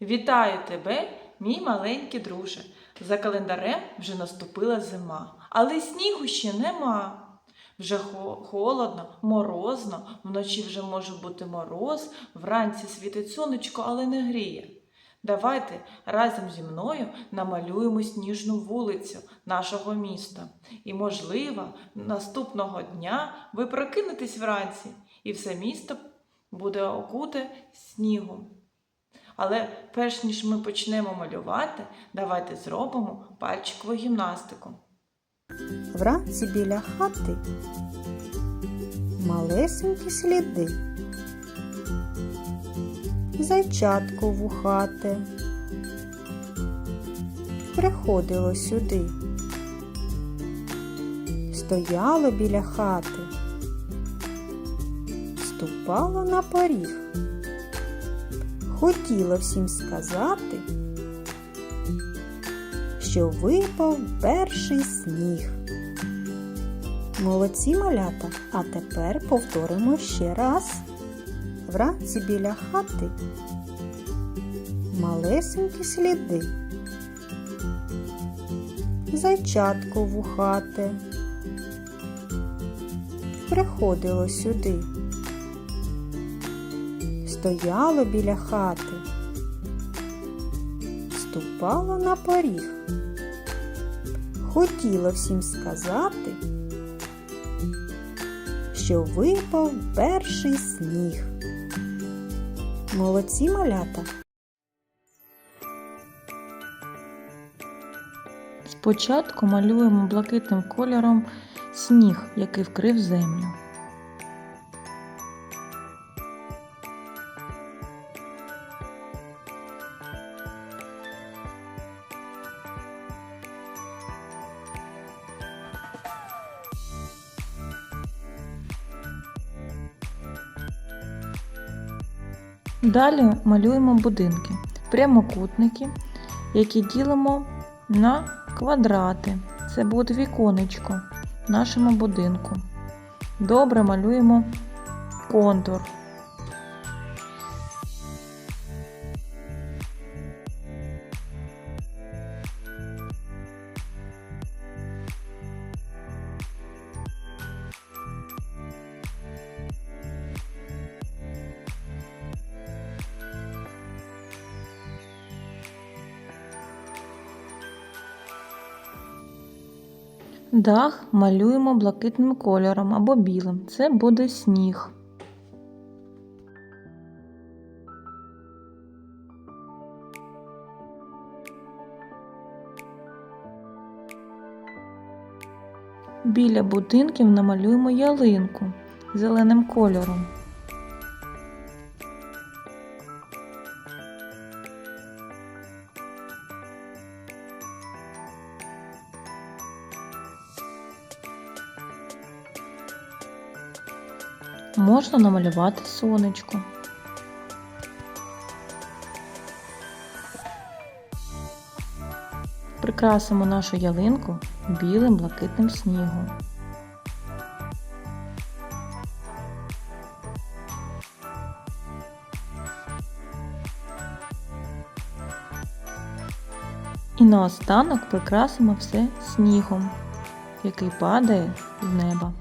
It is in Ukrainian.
Вітаю тебе, мій маленький друже. За календарем вже наступила зима, але снігу ще нема. Вже холодно, морозно, вночі вже може бути мороз, вранці світить сонечко, але не гріє. Давайте разом зі мною намалюємо сніжну вулицю нашого міста. І, можливо, наступного дня ви прокинетесь вранці, і все місто буде окуте снігом. Але перш ніж ми почнемо малювати, давайте зробимо пальчикову гімнастику. Вранці біля хати малесенькі сліди. Зайчатко вухате приходило сюди, стояло біля хати, ступало на поріг, хотіло всім сказати, що випав перший сніг. Молодці малята, а тепер повторимо ще раз. Вранці біля хати малесенькі сліди. Зайчатко вухате приходило сюди, стояло біля хати, ступало на поріг, хотіло всім сказати що випав перший сніг. Молодці малята. Спочатку малюємо блакитним кольором сніг, який вкрив землю. Далі малюємо будинки, прямокутники, які ділимо на квадрати. Це буде віконечко в нашому будинку. Добре малюємо контур. Дах малюємо блакитним кольором або білим. Це буде сніг. Біля будинків намалюємо ялинку зеленим кольором. Можна намалювати сонечко. Прикрасимо нашу ялинку білим блакитним снігом. І наостанок прикрасимо все снігом, який падає з неба.